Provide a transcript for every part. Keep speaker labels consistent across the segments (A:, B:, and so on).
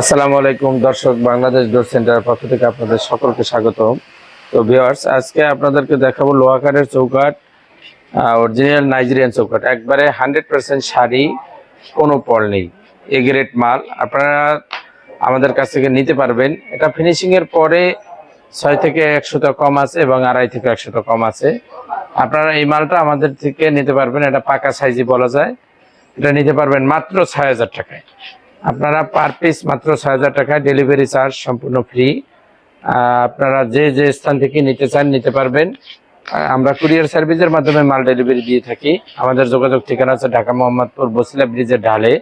A: আসসালামু আলাইকুম, দর্শক বাংলাদেশ ডোর সেন্টারের পক্ষ থেকে আপনাদের সকলকে স্বাগত তো ভিউয়ার্স আজকে আপনাদেরকে দেখাবো লোহাকারের চৌকাট অরিজিনাল নাইজেরিয়ান চৌকাট একবারে হান্ড্রেড পার্সেন্ট শাড়ি, কোনো পল নেই এ গ্রেড মাল। আপনারা আমাদের কাছ থেকে নিতে পারবেন। এটা ফিনিশিংয়ের পরে ছয় থেকে একশোটা কম আছে এবং আড়াই থেকে একশোটা কম আছে। আপনারা এই মালটা আমাদের থেকে নিতে পারবেন, এটা পাকা সাইজে বলা যায়। এটা নিতে পারবেন মাত্র ছয় হাজার টাকায়। আপনারা পার পিস মাত্র ছয় হাজার টাকায় ডেলিভারি চার্জ সম্পূর্ণ ফ্রি আপনারা যে যে স্থান থেকে নিতে চান, নিতে পারবেন। আমরা কুরিয়ার সার্ভিসের মাধ্যমে মাল ডেলিভারি দিয়ে থাকি। আমাদের যোগাযোগ ঠিকানা আছে ঢাকা মোহাম্মদপুর, বসিলা ব্রিজের ঢালে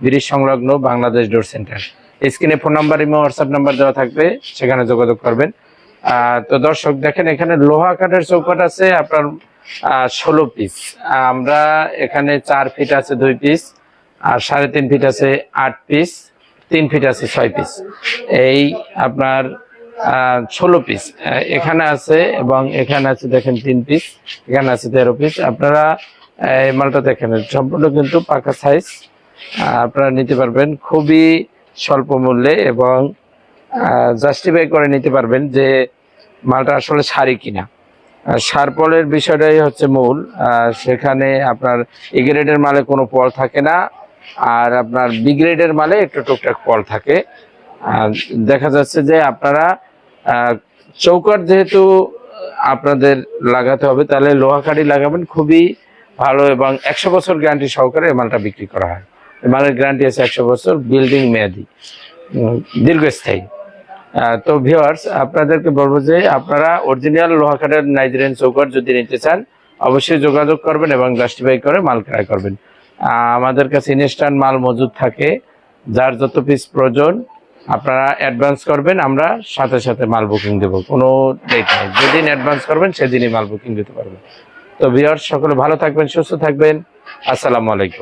A: ব্রিজ সংলগ্ন বাংলাদেশ ডোর সেন্টার স্ক্রিনে ফোন নাম্বার এবং হোয়াটসঅ্যাপ নাম্বার দেওয়া থাকবে, সেখানে যোগাযোগ করবেন। তো দর্শক, দেখেন এখানে লোহা কাঠের চৌকাট আছে, আপনার ষোলো পিস আমরা এখানে চার ফিট আছে, দুই পিস আর সাড়ে তিন ফিট আছে আট পিস তিন ফিট আছে ছয় পিস এই আপনার ষোলো পিস এখানে আছে এবং এখানে আছে দেখেন তিন পিস এখানে আছে তেরো পিস আপনারা এই মালটা দেখেন, সম্পূর্ণ কিন্তু পাকা সাইজ আপনারা নিতে পারবেন খুবই স্বল্প মূল্যে এবং জাস্টিফাই করে নিতে পারবেন যে মালটা আসলে শাড়ি কিনা। সারপলের বিষয়টাই হচ্ছে মূল। সেখানে আপনার এ গ্রেডের মালে কোনো পল থাকে না। আর আপনার বি গ্রেডের মালে একটু টুকটাক ফল থাকে। আর দেখা যাচ্ছে যে আপনারা চৌকাট যেহেতু আপনাদের লাগাতে হবে, তাহলে লোহা কাঠি লাগাবেন খুবই ভালো এবং একশো বছর গ্যারান্টি সহকারে মালটা বিক্রি করা হয়। মালের গ্যারান্টি আছে একশো বছর বিল্ডিং মেয়াদি দীর্ঘস্থায়ী। তো ভিওয়ার্স আপনাদেরকে বলব যে আপনারা অরিজিনাল লোহাকাটের নাইজেরিয়ান চৌকাট যদি নিতে চান, অবশ্যই যোগাযোগ করবেন এবং জাস্টিফাই করে মাল ক্রয় করবেন। আমাদের কাছে ইনস্ট্যান্ট মাল মজুদ থাকে। যার যত পিস প্রয়োজন, আপনারা অ্যাডভান্স করবেন, আমরা সাথে সাথে মাল বুকিং দেবো। কোনো ডেট নেই। যেদিন অ্যাডভান্স করবেন, সেদিনই মাল বুকিং দিতে পারবেন। তো বিহার সকলে ভালো থাকবেন, সুস্থ থাকবেন। আসসালামু আলাইকুম।